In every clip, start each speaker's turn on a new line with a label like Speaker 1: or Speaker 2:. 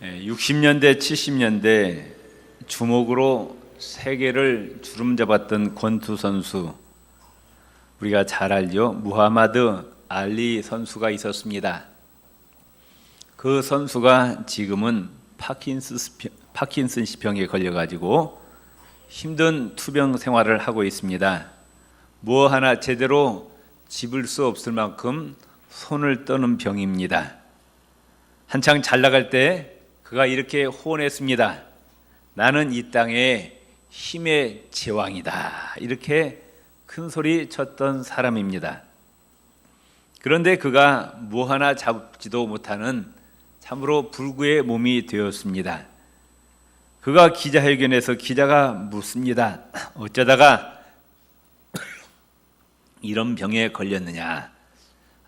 Speaker 1: 60년대, 70년대 주목으로 세계를 주름잡았던 권투 선수 우리가 잘 알죠. 무하마드 알리 선수가 있었습니다. 그 선수가 지금은 파킨슨스 병에 걸려 가지고 힘든 투병 생활을 하고 있습니다. 뭐 하나 제대로 집을 수 없을 만큼 손을 떠는 병입니다. 한창 잘 나갈 때 그가 이렇게 호언했습니다. 나는 이 땅에 힘의 제왕이다. 이렇게 큰 소리 쳤던 사람입니다. 그런데 그가 뭐 하나 잡지도 못하는 참으로 불구의 몸이 되었습니다. 그가 기자회견에서 기자가 묻습니다. 어쩌다가 이런 병에 걸렸느냐?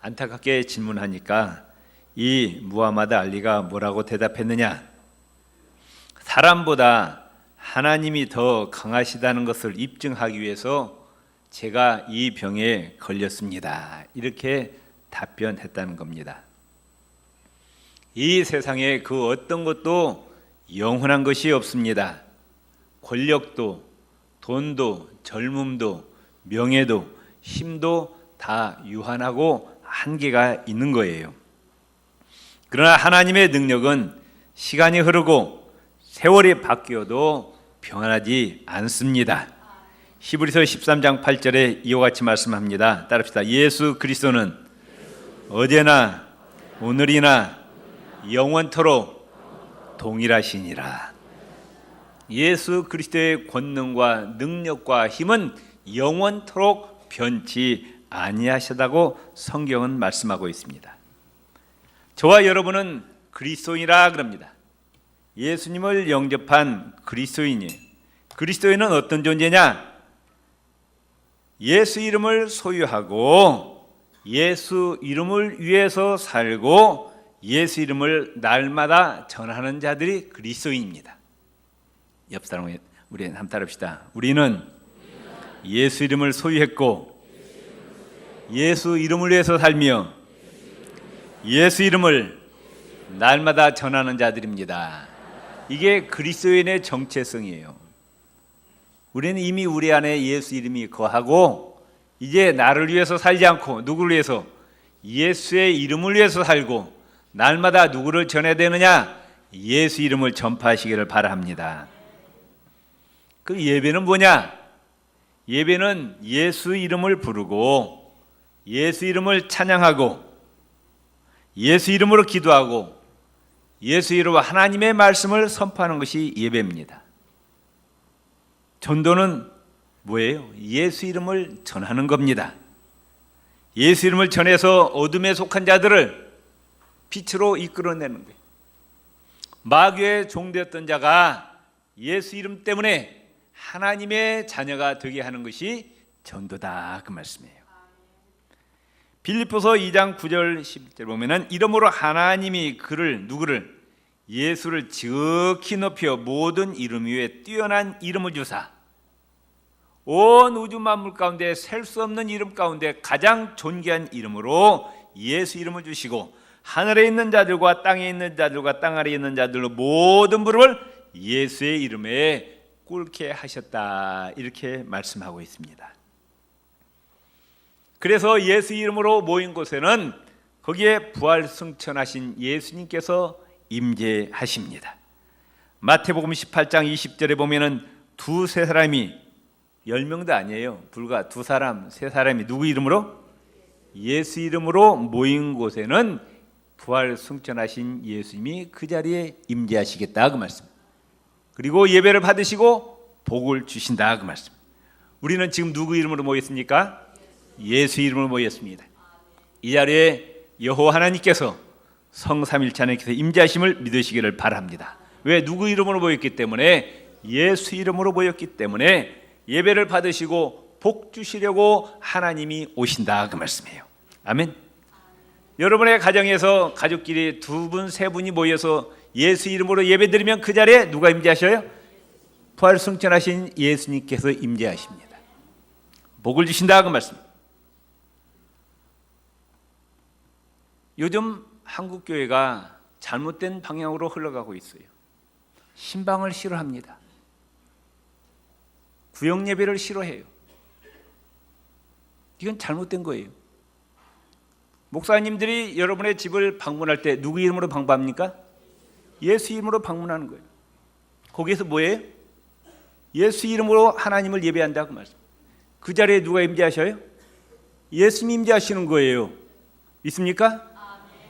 Speaker 1: 안타깝게 질문하니까 이 무하마드 알리가 뭐라고 대답했느냐? 사람보다 하나님이 더 강하시다는 것을 입증하기 위해서 제가 이 병에 걸렸습니다. 이렇게 답변했다는 겁니다. 이 세상에 그 어떤 것도 영원한 것이 없습니다. 권력도, 돈도, 젊음도, 명예도, 힘도 다 유한하고 한계가 있는 거예요. 그러나 하나님의 능력은 시간이 흐르고 세월이 바뀌어도 변하지 않습니다. 히브리서 13장 8절에 이와 같이 말씀합니다. 따릅시다. 예수 그리스도는 어제나 오늘이나 영원토록 동일하시니라. 예수 그리스도의 권능과 능력과 힘은 영원토록 변치 아니하시다고 성경은 말씀하고 있습니다. 저와 여러분은 그리스도인이라 그럽니다. 예수님을 영접한 그리스도인이 그리스도인은 어떤 존재냐? 예수 이름을 소유하고 예수 이름을 위해서 살고 예수 이름을 날마다 전하는 자들이 그리스도인입니다. 옆 사람 우리 한번 따릅시다. 우리는 예수 이름을 소유했고 예수 이름을 위해서 살며 예수 이름을 날마다 전하는 자들입니다. 이게 그리스도인의 정체성이에요. 우리는 이미 우리 안에 예수 이름이 거하고 이제 나를 위해서 살지 않고 누구를 위해서 예수의 이름을 위해서 살고 날마다 누구를 전해야 되느냐? 예수 이름을 전파하시기를 바랍니다. 그 예배는 뭐냐? 예배는 예수 이름을 부르고 예수 이름을 찬양하고 예수 이름으로 기도하고 예수 이름으로 하나님의 말씀을 선포하는 것이 예배입니다. 전도는 뭐예요? 예수 이름을 전하는 겁니다. 예수 이름을 전해서 어둠에 속한 자들을 빛으로 이끌어내는 거예요. 마귀의 종되었던 자가 예수 이름 때문에 하나님의 자녀가 되게 하는 것이 전도다 그 말씀이에요. 빌립보서 2장 9절 10절 보면은 이름으로 하나님이 그를 누구를? 예수를 지극히 높여 모든 이름 위에 뛰어난 이름을 주사. 온 우주 만물 가운데 셀 수 없는 이름 가운데 가장 존귀한 이름으로 예수 이름을 주시고 하늘에 있는 자들과 땅에 있는 자들과 땅 아래에 있는 자들로 모든 무릎을 예수의 이름에 꿇게 하셨다. 이렇게 말씀하고 있습니다. 그래서 예수 이름으로 모인 곳에는 거기에 부활 승천하신 예수님께서 임재하십니다. 마태복음 18장 20절에 보면은 두 세 사람이 열 명도 아니에요. 불과 두 사람, 세 사람이 누구 이름으로? 예수 이름으로 모인 곳에는 부활 승천하신 예수님이 그 자리에 임재하시겠다 그 말씀. 그리고 예배를 받으시고 복을 주신다 그 말씀. 우리는 지금 누구 이름으로 모였습니까? 예수 이름으로 모였습니다. 이 자리에 여호와 하나님께서 성삼일체 하나님께서 임재하심을 믿으시기를 바랍니다. 왜 누구 이름으로 모였기 때문에 예수 이름으로 모였기 때문에 예배를 받으시고 복 주시려고 하나님이 오신다 그 말씀이에요. 아멘. 여러분의 가정에서 가족끼리 두 분, 세 분이 모여서 예수 이름으로 예배드리면 그 자리에 누가 임재하셔요? 부활 승천하신 예수님께서 임재하십니다. 복을 주신다 그 말씀. 요즘 한국 교회가 잘못된 방향으로 흘러가고 있어요. 신방을 싫어합니다. 구역 예배를 싫어해요. 이건 잘못된 거예요. 목사님들이 여러분의 집을 방문할 때 누구 이름으로 방문합니까? 예수 이름으로 방문하는 거예요. 거기에서 뭐예요? 예수 이름으로 하나님을 예배한다고 말씀. 그 자리에 누가 임재하셔요? 예수님 임재하시는 거예요. 믿습니까?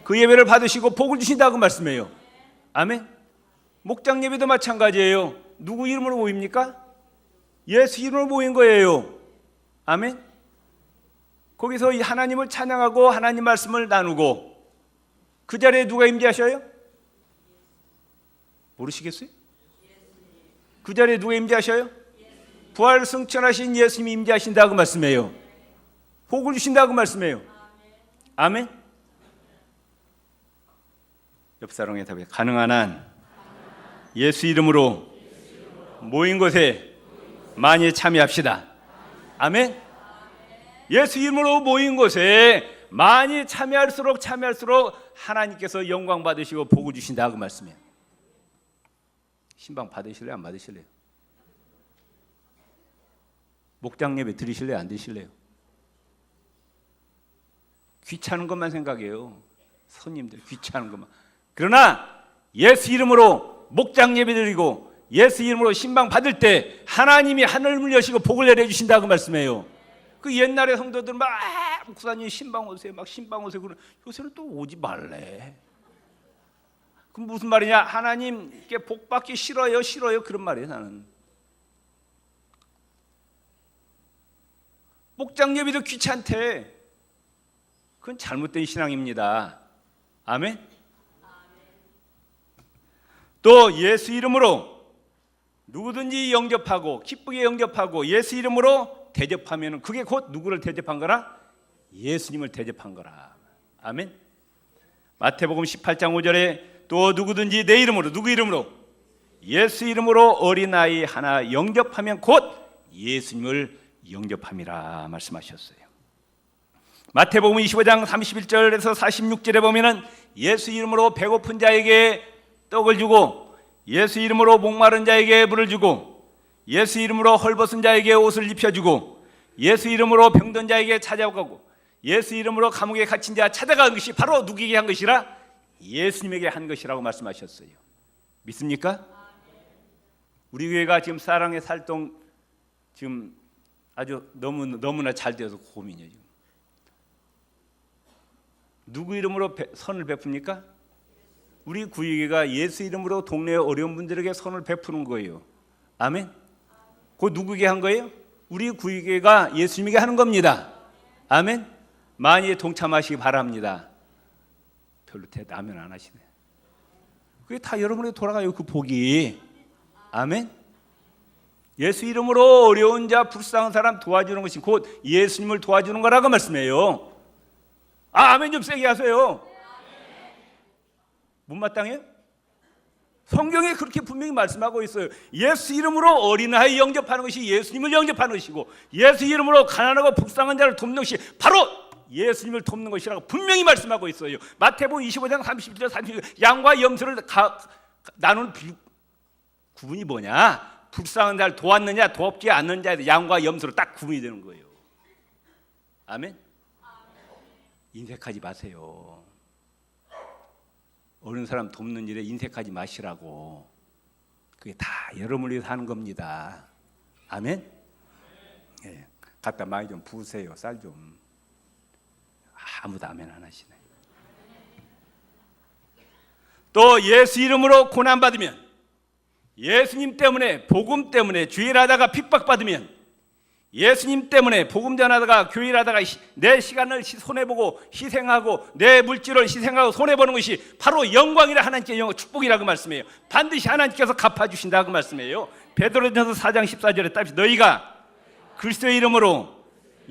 Speaker 1: 그 예배를 받으시고 복을 주신다고 말씀해요. 아멘. 목장 예배도 마찬가지예요. 누구 이름으로 모입니까? 예수 이름으로 모인 거예요. 아멘. 거기서 이 하나님을 찬양하고 하나님 말씀을 나누고 그 자리에 누가 임재하셔요? 모르시겠어요? 그 자리에 누가 임재하셔요? 부활 승천하신 예수님이 임재하신다고 말씀해요. 복을 주신다고 말씀해요. 아멘. 옆 사람의 답이 가능한 한 예수 이름으로 모인 곳에 많이 참여합시다. 아멘. 예수 이름으로 모인 곳에 많이 참여할수록 참여할수록 하나님께서 영광 받으시고 복을 주신다고 말씀해요. 신방 받으실래요? 안 받으실래요? 목장 예배 드리실래요? 안 드실래요? 귀찮은 것만 생각해요. 손님들 귀찮은 것만. 그러나 예수 이름으로 목장 예배 드리고 예수 이름으로 신방 받을 때 하나님이 하늘을 여시고 복을 내려 주신다고 말씀해요. 그 옛날에 성도들 막 아, 목사님 신방 오세요. 막 신방 오세요. 그러 요새는 또 오지 말래. 그럼 무슨 말이냐? 하나님께 복 받기 싫어요, 싫어요. 그런 말이에요, 나는. 목장 예배도 귀찮대. 그건 잘못된 신앙입니다. 아멘. 또 예수 이름으로 누구든지 영접하고 기쁘게 영접하고 예수 이름으로 대접하면 그게 곧 누구를 대접한 거라? 예수님을 대접한 거라. 아멘. 마태복음 18장 5절에 또 누구든지 내 이름으로 누구 이름으로 예수 이름으로 어린아이 하나 영접하면 곧 예수님을 영접함이라 말씀하셨어요. 마태복음 25장 31절에서 46절에 보면은 예수 이름으로 배고픈 자에게 떡을 주고 예수 이름으로 목마른 자에게 물을 주고 예수 이름으로 헐벗은 자에게 옷을 입혀주고 예수 이름으로 병든 자에게 찾아가고 예수 이름으로 감옥에 갇힌 자 찾아간 것이 바로 누구에게 한 것이라 예수님에게 한 것이라고 말씀하셨어요. 믿습니까? 우리 교회가 지금 사랑의 살동 지금 아주 너무 너무나 잘 되어서 고민이에요. 지금. 누구 이름으로 배- 선을 베풉니까? 우리 구의회가 예수 이름으로 동네 어려운 분들에게 선을 베푸는 거예요. 아멘. 그 누구에게 한 거예요? 우리 구의회가 예수님에게 하는 겁니다. 아멘. 많이 동참하시기 바랍니다. 별로 대답면 안 하시네. 그게 다 여러분에게 돌아가요. 그 복이. 아멘. 예수 이름으로 어려운 자, 불쌍한 사람 도와주는 것이 곧 예수님을 도와주는 거라고 말씀해요. 아, 아멘 좀 세게 하세요. 못마땅해요? 성경에 그렇게 분명히 말씀하고 있어요. 예수 이름으로 어린아이 영접하는 것이 예수님을 영접하는 것이고 예수 이름으로 가난하고 불쌍한 자를 돕는 것이 바로 예수님을 돕는 것이라고 분명히 말씀하고 있어요. 마태복음 25장 31절 32절 양과 염소를 가, 나누는 비, 구분이 뭐냐? 불쌍한 자를 도왔느냐 않는 자에 양과 염소로 딱 구분이 되는 거예요. 아멘. 인색하지 마세요. 어른 사람 돕는 일에 인색하지 마시라고. 그게 다 여러분을 위해서 하는 겁니다. 아멘. 예, 갖다 많이 좀 부으세요. 쌀 좀. 아무도 아멘 안 하시네. 또 예수 이름으로 고난 받으면 예수님 때문에 복음 때문에 주일 하다가 핍박받으면 예수님 때문에 복음 전하다가 교일 하다가 내 시간을 손해 보고 희생하고 내 물질을 희생하고 손해 보는 것이 바로 영광이라 하나님께 영광 축복이라고 말씀해요. 반드시 하나님께서 갚아 주신다고 말씀해요. 베드로전서 4장 14절에 답이 너희가 그리스도의 이름으로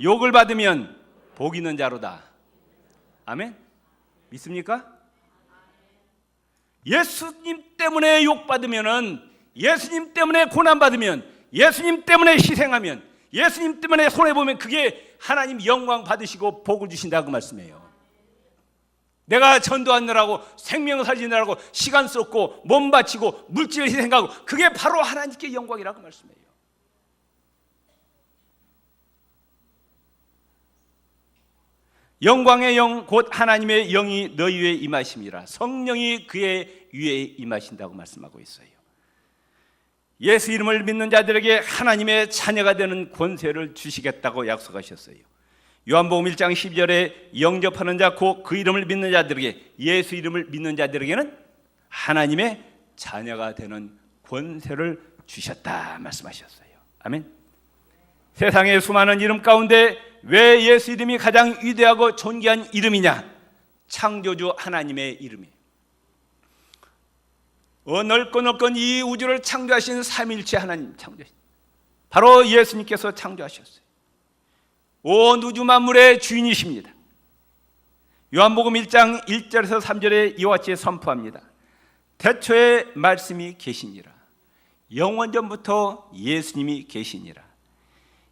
Speaker 1: 욕을 받으면 복 있는 자로다. 아멘. 믿습니까? 예수님 때문에 욕 받으면은 예수님 때문에 고난 받으면 예수님 때문에 희생하면 예수님 때문에 손해 보면 그게 하나님 영광 받으시고 복을 주신다고 말씀해요. 내가 전도하느라고 생명 살리느라고 시간 썼고 몸 바치고 물질을 희생하고 그게 바로 하나님께 영광이라고 말씀해요. 영광의 영 곧 하나님의 영이 너희 위에 임하심이라 성령이 그의 위에 임하신다고 말씀하고 있어요. 예수 이름을 믿는 자들에게 하나님의 자녀가 되는 권세를 주시겠다고 약속하셨어요. 요한복음 1장 12절에 영접하는 자곧그 이름을 믿는 자들에게 예수 이름을 믿는 자들에게는 하나님의 자녀가 되는 권세를 주셨다 말씀하셨어요. 아멘. 세상의 수많은 이름 가운데 왜 예수 이름이 가장 위대하고 존귀한 이름이냐? 창조주 하나님의 이름이에요. 어 넓고 넓고 이 우주를 창조하신 삼일체 하나님 창조하신 바로 예수님께서 창조하셨어요. 온 우주 만물의 주인이십니다. 요한복음 1장 1절에서 3절에 이와 같이 선포합니다. 태초에 말씀이 계시니라. 영원 전부터 예수님이 계시니라.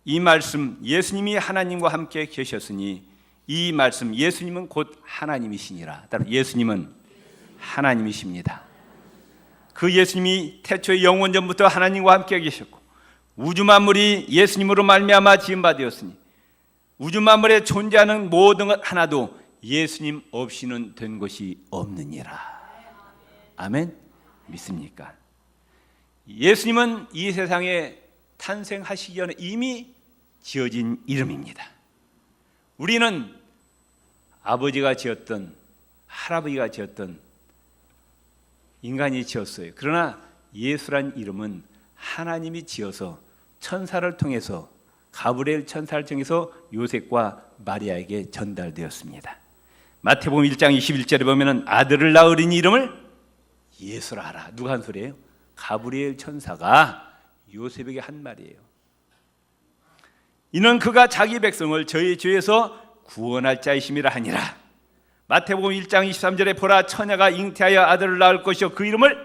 Speaker 1: 이 말씀 예수님이 하나님과 함께 계셨으니 이 말씀 예수님은 곧 하나님이시니라. 따라 예수님은 하나님이십니다. 그 예수님이 태초에 영원 전부터 하나님과 함께 계셨고 우주 만물이 예수님으로 말미암아 지은 바 되었으니 우주 만물에 존재하는 모든 것 하나도 예수님 없이는 된 것이 없느니라. 아멘. 믿습니까? 예수님은 이 세상에 탄생하시기 전에 이미 지어진 이름입니다. 우리는 아버지가 지었던 할아버지가 지었던 인간이 지었어요. 그러나 예수란 이름은 하나님이 지어서 천사를 통해서 가브리엘 천사를 통해서 요셉과 마리아에게 전달되었습니다. 마태복음 1장 21절에 보면은 아들을 낳으린 이름을 예수라 하라. 누가 한 소리예요? 가브리엘 천사가 요셉에게 한 말이에요. 이는 그가 자기 백성을 저희 죄에서 구원할 자이심이라 하니라. 마태복음 1장 23절에 보라 처녀가 잉태하여 아들을 낳을 것이요 그 이름을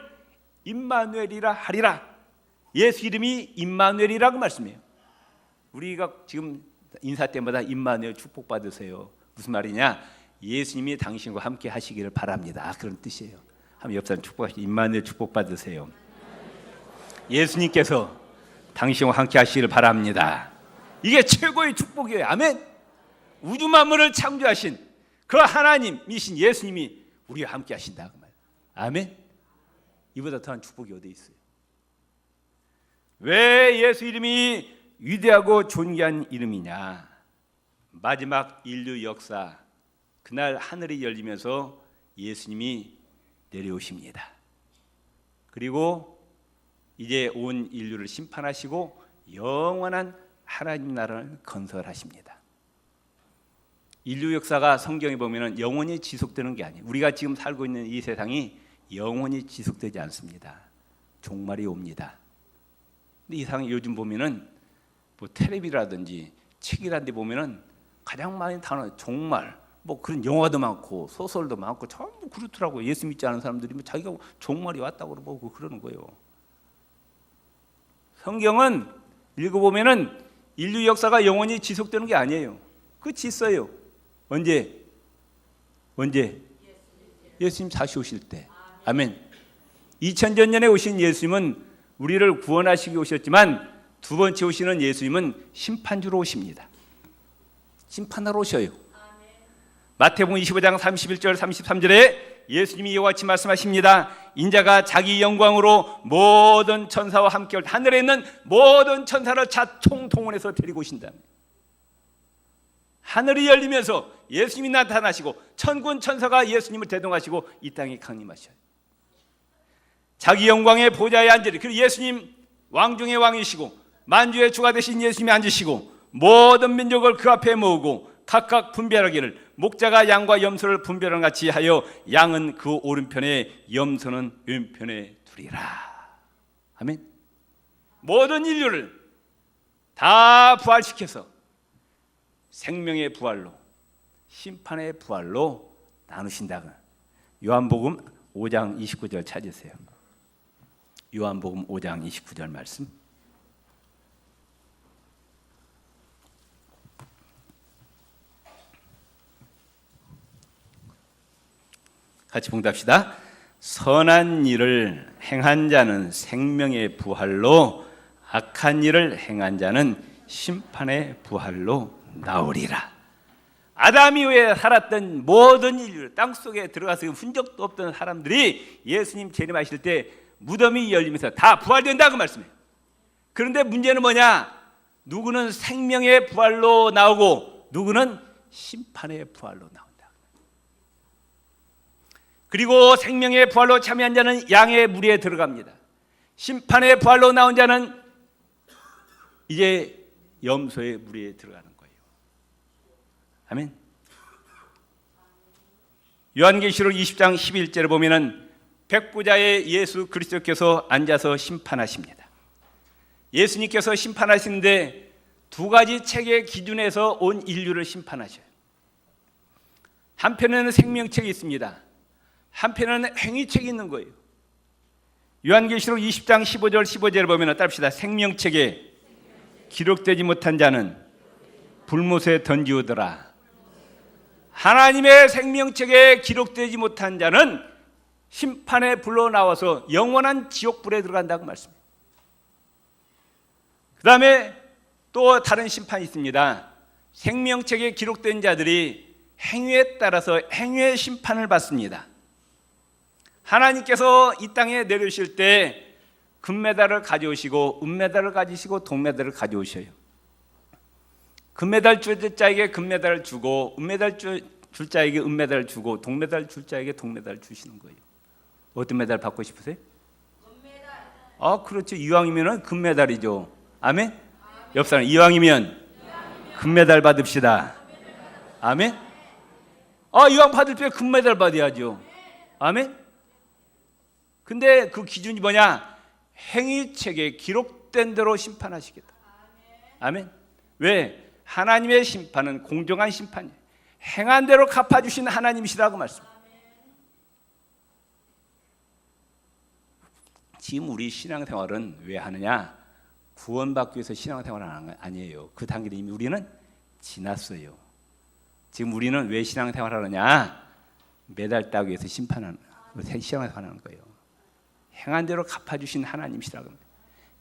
Speaker 1: 임마누엘이라 하리라. 예수 이름이 임마누엘이라고 말씀해요. 우리가 지금 인사 때마다 임마누엘 축복 받으세요. 무슨 말이냐? 예수님이 당신과 함께 하시기를 바랍니다. 그런 뜻이에요. 한번 옆 사람 축복하시 임마누엘 축복 받으세요. 예수님께서 당신과 함께 하시기를 바랍니다. 이게 최고의 축복이에요. 아멘. 우주 만물을 창조하신 그 하나님이신 예수님이 우리와 함께 하신다 그 말. 아멘. 이보다 더한 축복이 어디 있어요? 왜 예수 이름이 위대하고 존귀한 이름이냐? 마지막 인류 역사 그날 하늘이 열리면서 예수님이 내려오십니다. 그리고 이제 온 인류를 심판하시고 영원한 하나님 나라를 건설하십니다. 인류 역사가 성경에 보면은 영원히 지속되는 게 아니에요. 우리가 지금 살고 있는 이 세상이 영원히 지속되지 않습니다. 종말이 옵니다. 근데 이상 요즘 보면은 뭐 텔레비라든지 책이라든지 보면은 가장 많이 다는 종말 뭐 그런 영화도 많고 소설도 많고 전부 그렇더라고 예수 믿지 않은 사람들이 뭐 자기가 종말이 왔다고 그러고 그러는 거예요. 성경은 읽어보면은 인류 역사가 영원히 지속되는 게 아니에요. 끝이 있어요. 언제? 언제? 예수님 다시 오실 때. 아멘. 2000년 전에 오신 예수님은 우리를 구원하시기 오셨지만 두 번째 오시는 예수님은 심판주로 오십니다. 심판하러 오셔요. 마태복음 25장 31절 33절에 예수님이 이와 같이 말씀하십니다. 인자가 자기 영광으로 모든 천사와 함께 올 하늘에 있는 모든 천사를 자총 동원해서 데리고 오신다. 하늘이 열리면서 예수님이 나타나시고 천군 천사가 예수님을 대동하시고 이 땅에 강림하셔요. 자기 영광의 보좌에 앉으리. 그리고 예수님 왕 중의 왕이시고 만주의 주가 되신 예수님이 앉으시고 모든 민족을 그 앞에 모으고 각각 분별하기를 목자가 양과 염소를 분별한 같이 하여 양은 그 오른편에 염소는 왼편에 두리라. 아멘. 모든 인류를 다 부활시켜서 생명의 부활로 심판의 부활로 나누신다. 요한복음 5장 29절 찾으세요. 요한복음 5장 29절 말씀. 같이 봉답시다. 선한 일을 행한 자는 생명의 부활로 악한 일을 행한 자는 심판의 부활로 나오리라. 아담 이후에 살았던 모든 인류 땅 속에 들어가서 흔적도 없던 사람들이 예수님 재림하실 때 무덤이 열리면서 다 부활된다 그 말씀이에요. 그런데 문제는 뭐냐? 누구는 생명의 부활로 나오고 누구는 심판의 부활로 나온다. 그리고 생명의 부활로 참여한 자는 양의 무리에 들어갑니다. 심판의 부활로 나온 자는 이제 염소의 무리에 들어가는. 아멘. 요한계시록 20장 11절에 보면은 백부자의 예수 그리스도께서 앉아서 심판하십니다. 예수님께서 심판하시는데 두 가지 책의 기준에서 온 인류를 심판하셔요. 한편에는 생명책이 있습니다. 한편에는 행위책이 있는 거예요. 요한계시록 20장 15절 15절을 보면 따릅시다. 생명책에 기록되지 못한 자는 불못에 던지우더라. 하나님의 생명책에 기록되지 못한 자는 심판에 불러 나와서 영원한 지옥불에 들어간다고 말씀해요. 그 다음에 또 다른 심판이 있습니다. 생명책에 기록된 자들이 행위에 따라서 행위의 심판을 받습니다. 하나님께서 이 땅에 내려오실 때 금메달을 가져오시고 은메달을 가지시고 동메달을 가져오셔요. 금메달 줄 자에게 금메달을 주고 은메달 줄, 줄 자에게 은메달을 주고 동메달 줄 자에게 동메달을 주시는 거예요. 어떤 메달 받고 싶으세요? 아, 그렇죠. 이왕이면은 금메달이죠. 아멘. 옆 사람 이왕이면 금메달 받읍시다. 아멘. 아, 이왕 받을 때 금메달 받아야죠. 아멘. 근데 그 기준이 뭐냐? 행위책에 기록된 대로 심판하시겠다. 아멘. 왜? 하나님의 심판은 공정한 심판이에요. 행한 대로 갚아 주신 하나님이시라고 말씀. 지금 우리 신앙생활은 왜 하느냐? 구원받기 위해서 신앙생활을 하는 거 아니에요. 그 단계를 이미 우리는 지났어요. 지금 우리는 왜 신앙생활을 하느냐? 매달 따기 위해서 심판하는 신앙생활하는 거예요. 행한 대로 갚아주신 하나님이시라고 합니다.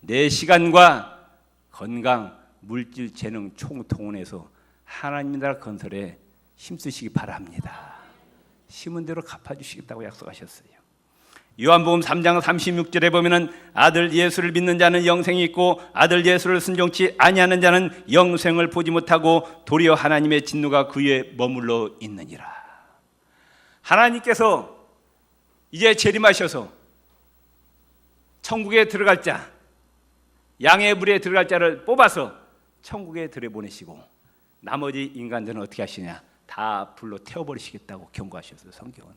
Speaker 1: 내 시간과 건강, 물질, 재능 총통원해서 하나님 나라 건설에 힘쓰시기 바랍니다. 심은 대로 갚아주시겠다고 약속하셨어요. 요한복음 3장 36절에 보면은 아들 예수를 믿는 자는 영생이 있고 아들 예수를 순종치 아니하는 자는 영생을 보지 못하고 도리어 하나님의 진노가 그에 머물러 있느니라. 하나님께서 이제 재림하셔서 천국에 들어갈 자, 양의 물에 들어갈 자를 뽑아서 천국에 들여보내시고 나머지 인간들은 어떻게 하시냐? 다 불로 태워버리시겠다고 경고하셨어요. 성경은.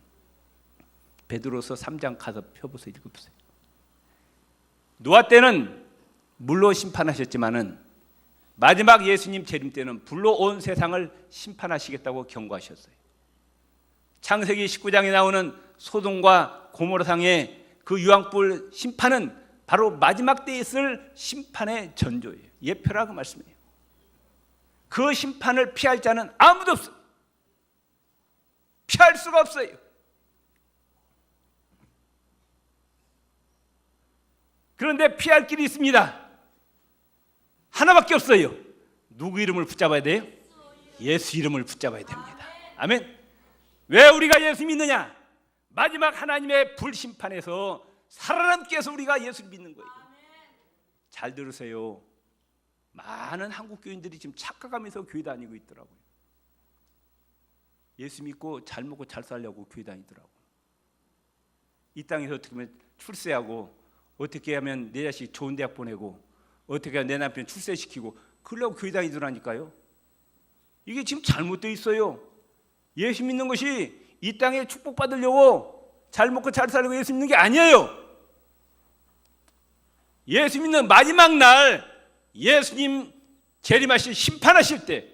Speaker 1: 베드로서 3장 가서 펴보세요. 읽어보세요. 노아 때는 물로 심판하셨지만은 마지막 예수님 재림 때는 불로 온 세상을 심판하시겠다고 경고하셨어요. 창세기 19장에 나오는 소돔과 고모라상의 그 유황불 심판은 바로 마지막 때에 있을 심판의 전조예요. 예표라고 말씀해요. 그 심판을 피할 자는 아무도 없어. 피할 수가 없어요. 그런데 피할 길이 있습니다. 하나밖에 없어요. 누구 이름을 붙잡아야 돼요? 예수 이름을 붙잡아야 됩니다. 아멘. 왜 우리가 예수 믿느냐? 마지막 하나님의 불심판에서 살아남기 위해서 우리가 예수를 믿는 거예요. 잘 들으세요. 많은 한국 교인들이 지금 착각하면서 교회 다니고 있더라고요. 예수 믿고 잘 먹고 잘 살려고 교회 다니더라고. 이 땅에서 어떻게 하면 출세하고 어떻게 하면 내 자식 좋은 대학 보내고 어떻게 하면 내 남편 출세시키고 그러려고 교회 다니더라니까요. 이게 지금 잘못되어 있어요. 예수 믿는 것이 이 땅에 축복받으려고 잘 먹고 잘 살고 예수 믿는 게 아니에요. 예수 믿는 마지막 날 예수님 재림하실 심판하실 때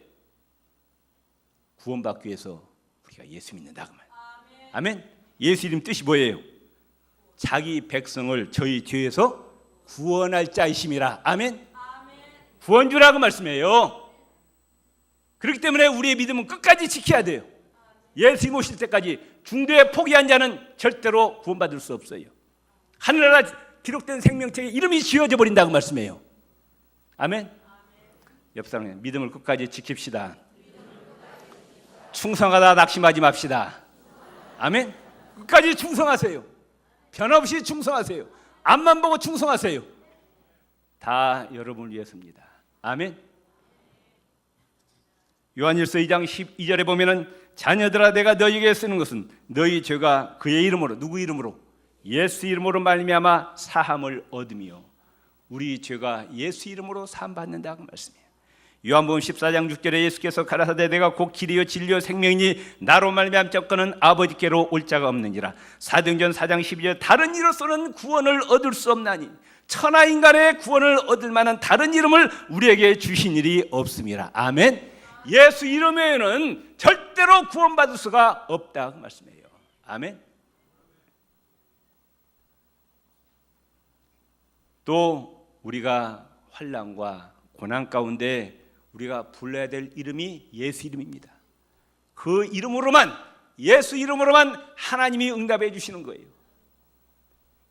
Speaker 1: 구원받기 위해서 우리가 예수 믿는다 그 말. 아멘. 예수 이름 뜻이 뭐예요? 자기 백성을 저희 죄에서 구원할 자이심이라. 아멘. 구원주라고 말씀해요. 그렇기 때문에 우리의 믿음은 끝까지 지켜야 돼요. 예수님 오실 때까지 중도에 포기한 자는 절대로 구원받을 수 없어요. 하늘나라 기록된 생명책에 이름이 지어져 버린다고 말씀해요. 아멘. 옆 사람에 믿음을 끝까지 지킵시다. 충성하다 낙심하지 맙시다. 아멘. 끝까지 충성하세요. 변함없이 충성하세요. 앞만 보고 충성하세요. 다 여러분을 위해서입니다. 아멘. 요한일서 2장 12절에 보면은 자녀들아 내가 너희에게 쓰는 것은 너희 죄가 그의 이름으로 누구 이름으로 예수 이름으로 말미암아 사함을 얻으며 우리 죄가 예수 이름으로 사함 받는다고 말씀해요. 요한복음 14장 6절에 예수께서 가라사대 내가 곧 길이요 진리요 생명이니 나로 말미암자거는 아버지께로 올 자가 없느니라. 사도행전 4장 12절 다른 이로서는 구원을 얻을 수 없나니 천하 인간의 구원을 얻을 만한 다른 이름을 우리에게 주신 일이 없음이라. 아멘. 예수 이름 외에는 절대로 구원받을 수가 없다 고 말씀해요. 아멘. 또 우리가 환란과 고난 가운데 우리가 불러야 될 이름이 예수 이름입니다. 그 이름으로만 예수 이름으로만 하나님이 응답해 주시는 거예요.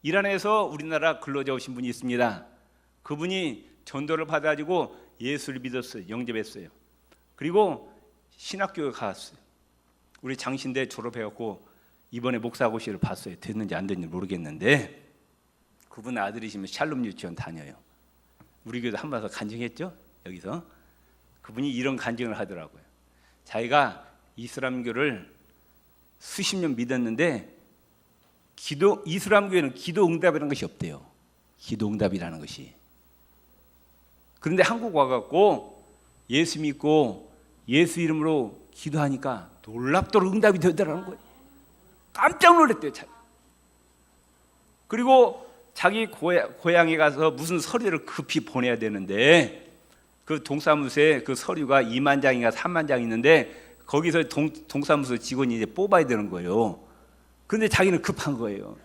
Speaker 1: 이란에서 우리나라 근로자 오신 분이 있습니다. 그분이 전도를 받아가지고 예수를 믿었어요. 영접했어요. 그리고 신학교에 갔어요. 우리 장신대 졸업해갖고 이번에 목사고시를 봤어요. 됐는지 안 됐는지 모르겠는데 그분 아들이시면 샬롬 유치원 다녀요. 우리 교도 한 번 더 간증했죠? 여기서 그분이 이런 간증을 하더라고요. 자기가 이슬람교를 수십 년 믿었는데 기도 이슬람교에는 기도 응답이라는 것이 없대요. 기도 응답이라는 것이. 그런데 한국 와갖고 예수 믿고 예수 이름으로 기도하니까 놀랍도록 응답이 되더라는 거예요. 깜짝 놀랐대요. 자기. 그리고 자기 고향, 에 가서 무슨 서류를 급히 보내야 되는데 그 동사무소에 그 서류가 2만 장인가 3만 장 있는데 거기서 동, 동사무소 직원이 이제 뽑아야 되는 거예요. 근데 자기는 급한 거예요.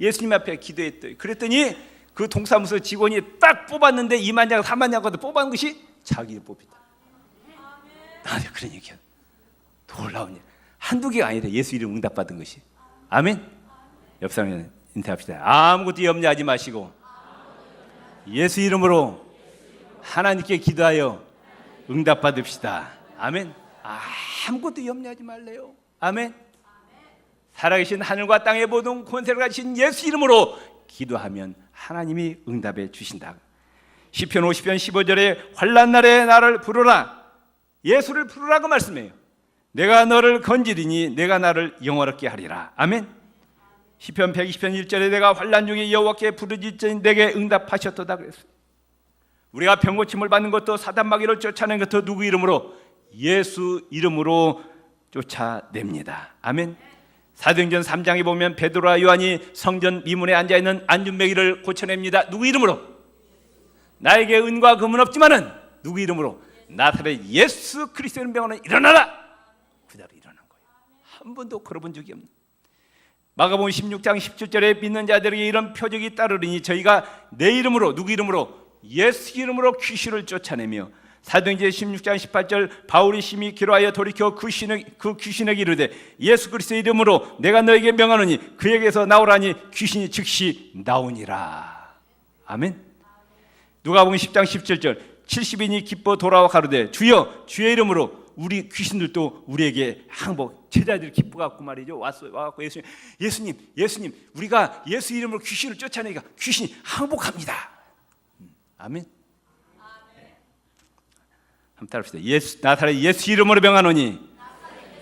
Speaker 1: 예수님 앞에 기도했더니 그랬더니 그 동사무소 직원이 딱 뽑았는데 2만 장, 3만 장 가도 뽑은 것이 자기를 뽑히다. 나한테 그런 얘기야. 놀라운 일. 한두 개가 아니다. 예수 이름 응답받은 것이. 아멘. 옆 사람에 인사합시다. 아무것도 염려하지 마시고 예수 이름으로 하나님께 기도하여 응답받읍시다. 아멘. 아무것도 염려하지 말래요. 아멘. 살아계신 하늘과 땅의 모든 권세를 가진 예수 이름으로 기도하면 하나님이 응답해 주신다. 시편 50편 15절에 환난 날에 나를 부르라. 예수를 부르라고 말씀해요. 내가 너를 건지리니 내가 나를 영화롭게 하리라. 아멘. 시편 120편 1절에 내가 환난 중에 여호와께 부르짖자 내게 응답하셨도다 그랬어요. 우리가 병고침을 받는 것도 사단 마귀를 쫓아내는 것도 누구 이름으로 예수 이름으로 쫓아냅니다. 아멘. 사도행전 3장에 보면 베드로와 요한이 성전 미문에 앉아 있는 안준뱅이를 고쳐냅니다. 누구 이름으로? 나에게 은과 금은 없지만은 누구 이름으로? 나사렛 예수 그리스도의 병원은 일어나라. 그대로 일어난 거예요. 한 번도 걸어본 적이 없는. 마가복음 16장 17절에 믿는 자들에게 이런 표적이 따르리니 저희가 내 이름으로 누구 이름으로 예수 이름으로 귀신을 쫓아내며 사도행전 16장 18절 바울이 심히 기로하여 돌이켜 그 귀신에게, 그 귀신에게 이르되 예수 그리스도의 이름으로 내가 너에게 명하노니 그에게서 나오라니 귀신이 즉시 나오니라. 아멘. 누가복음 10장 17절 70인이 기뻐 돌아와 가로되 주여 주의 이름으로 우리 귀신들도 우리에게 항복 제자들이 기뻐 갖고 말이죠 왔어 와갖고 예수님 예수님 예수님 우리가 예수 이름으로 귀신을 쫓아내니까 귀신이 항복합니다. 아멘. 한번 따라합시다. 예수 나사렛 예수 이름으로 병하노니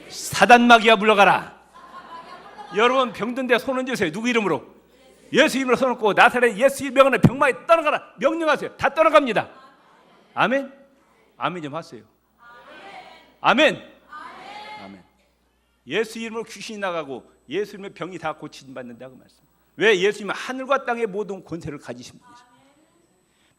Speaker 1: 사단 마귀야 물러가라. 여러분 병든 데 손 얹으세요. 누구 이름으로? 예수 이름으로 손 얹고 나사렛 예수 이름으로 병마에 떠나가라. 명령하세요. 다 떠나갑니다. 아멘. 아멘 좀 하세요. 아멘. 아멘. 예수 이름으로 귀신이 나가고 예수 이름으로 병이 다 고침 받는다고 말씀. 왜 예수님은 하늘과 땅의 모든 권세를 가지신 분이십니다.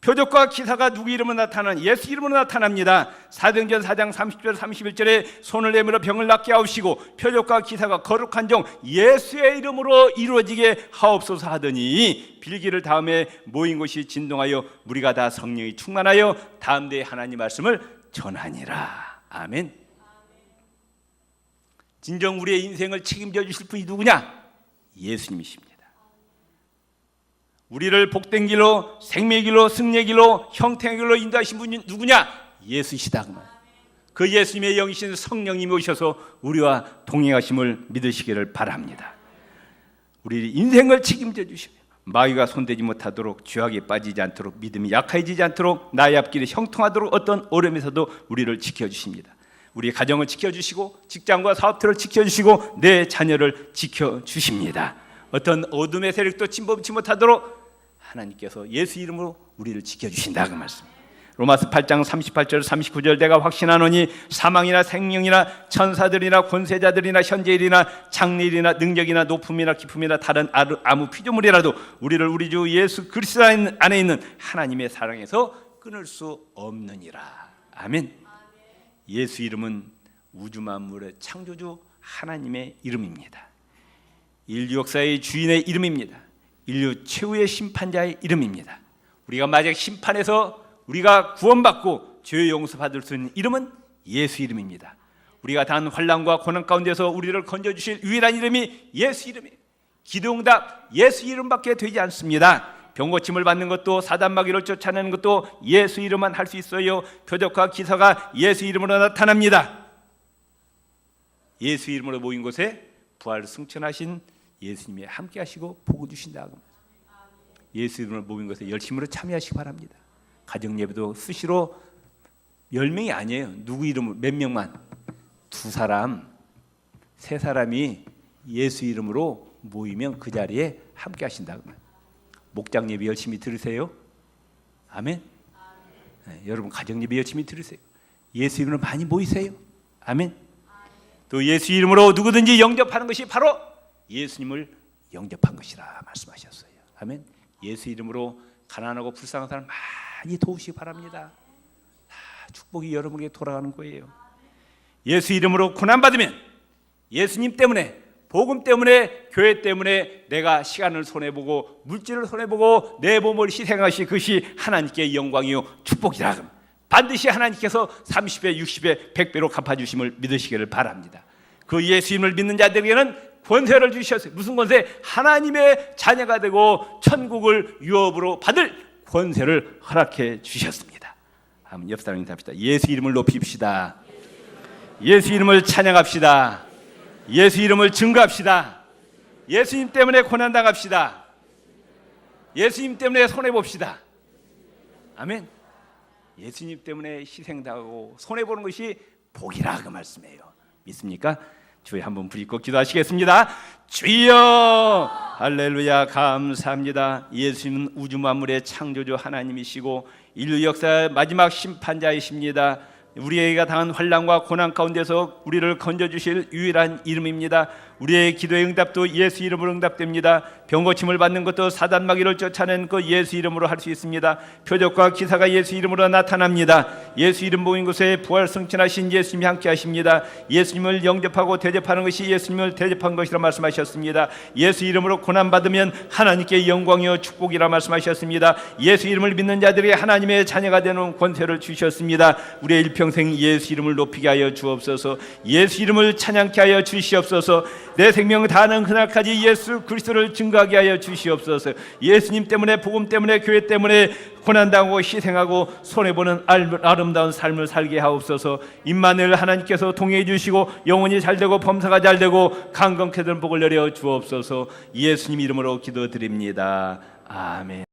Speaker 1: 표적과 기사가 누구 이름으로 나타나는 예수 이름으로 나타납니다. 사도행전 4장 30절 31절에 손을 내밀어 병을 낫게 하옵시고 표적과 기사가 거룩한 종 예수의 이름으로 이루어지게 하옵소서 하더니 빌기를 다음에 모인 곳이 진동하여 무리가 다 성령이 충만하여 다음 대에 하나님 말씀을 전하니라. 아멘. 진정 우리의 인생을 책임져 주실 분이 누구냐? 예수님이십니다. 우리를 복된 길로 생명의 길로 승리의 길로 형통의 길로 인도하신 분이 누구냐? 예수시다 그 말. 그 예수님의 영이신 성령님이 오셔서 우리와 동행하심을 믿으시기를 바랍니다. 우리 인생을 책임져 주시며 마귀가 손대지 못하도록 죄악에 빠지지 않도록 믿음이 약해지지 않도록 나의 앞길이 형통하도록 어떤 어려움에서도 우리를 지켜주십니다. 우리 가정을 지켜주시고 직장과 사업들을 지켜주시고 내 자녀를 지켜주십니다. 어떤 어둠의 세력도 침범치 못하도록 하나님께서 예수 이름으로 우리를 지켜주신다 그 말씀. 로마스 8장 38절 39절 내가 확신하노니 사망이나 생명이나 천사들이나 권세자들이나 현재일이나 장래일이나 능력이나 높음이나 깊음이나 다른 아무 피조물이라도 우리를 우리 주 예수 그리스도 안에 있는 하나님의 사랑에서 끊을 수 없느니라. 아멘. 예수 이름은 우주 만물의 창조주 하나님의 이름입니다. 인류 역사의 주인의 이름입니다. 인류 최후의 심판자의 이름입니다. 우리가 만약 심판에서 우리가 구원받고 죄 용서 받을 수 있는 이름은 예수 이름입니다. 우리가 단 환란과 고난 가운데서 우리를 건져 주실 유일한 이름이 예수 이름이에요. 기도응답 예수 이름밖에 되지 않습니다. 병 고침을 받는 것도 사단 마귀를 쫓아내는 것도 예수 이름만 할 수 있어요. 표적과 기사가 예수 이름으로 나타납니다. 예수 이름으로 모인 곳에 부활 승천하신 예수님이 함께 하시고 보고 주신다고. 예수 이름으로 모인 것에 열심으로 참여하시기 바랍니다. 가정 예배도 수시로 열 명이 아니에요. 누구 이름을 몇 명만 두 사람, 세 사람이 예수 이름으로 모이면 그 자리에 함께 하신다고. 목장 예배 열심히 들으세요. 아멘. 네, 여러분 가정 예배 열심히 들으세요. 예수 이름으로 많이 모이세요. 아멘. 또 예수 이름으로 누구든지 영접하는 것이 바로 예수님을 영접한 것이라 말씀하셨어요. 아멘. 예수 이름으로 가난하고 불쌍한 사람 많이 도우시기 바랍니다. 다 축복이 여러분에게 돌아가는 거예요. 예수 이름으로 고난 받으면 예수님 때문에 복음 때문에 교회 때문에 내가 시간을 손해 보고 물질을 손해 보고 내 몸을 희생하시 그것이 하나님께 영광이요 축복이라 반드시 하나님께서 30배, 60배, 100배로 갚아 주심을 믿으시기를 바랍니다. 그 예수님을 믿는 자들에게는 권세를 주셨어요. 무슨 권세? 하나님의 자녀가 되고 천국을 유업으로 받을 권세를 허락해 주셨습니다. 한번 옆 사람이 답시다. 예수 이름을 높입시다. 예수 이름을 찬양합시다. 예수 이름을 증거합시다. 예수님 때문에 고난 당합시다. 예수님 때문에 손해 봅시다. 아멘. 예수님 때문에 희생당하고 손해 보는 것이 복이라 그 말씀이에요. 믿습니까? 주에 한번 부리고 기도하시겠습니다. 주여 할렐루야 감사합니다. 예수님은 우주 만물의 창조주 하나님이시고 인류 역사의 마지막 심판자이십니다. 우리에게 당한 환란과 고난 가운데서 우리를 건져 주실 유일한 이름입니다. 우리의 기도의 응답도 예수 이름으로 응답됩니다. 병 고침을 받는 것도 사단 마귀를 쫓아낸 그 예수 이름으로 할 수 있습니다. 표적과 기사가 예수 이름으로 나타납니다. 예수 이름 모인 곳에 부활 승천하신 예수님이 함께 하십니다. 예수님을 영접하고 대접하는 것이 예수님을 대접한 것이라 말씀하셨습니다. 예수 이름으로 고난 받으면 하나님께 영광이요 축복이라 말씀하셨습니다. 예수 이름을 믿는 자들이 하나님의 자녀가 되는 권세를 주셨습니다. 우리의 일평생 예수 이름을 높이게 하여 주옵소서. 예수 이름을 찬양케 하여 주시옵소서. 내 생명 다하는 그날까지 예수 그리스도를 증거하게 하여 주시옵소서. 예수님 때문에 복음 때문에 교회 때문에 고난당하고 희생하고 손해 보는 아름다운 삶을 살게 하옵소서. 임마늘 하나님께서 동행해 주시고 영혼이 잘 되고 범사가 잘 되고 강건케 된 복을 내려 주옵소서. 예수님 이름으로 기도드립니다. 아멘.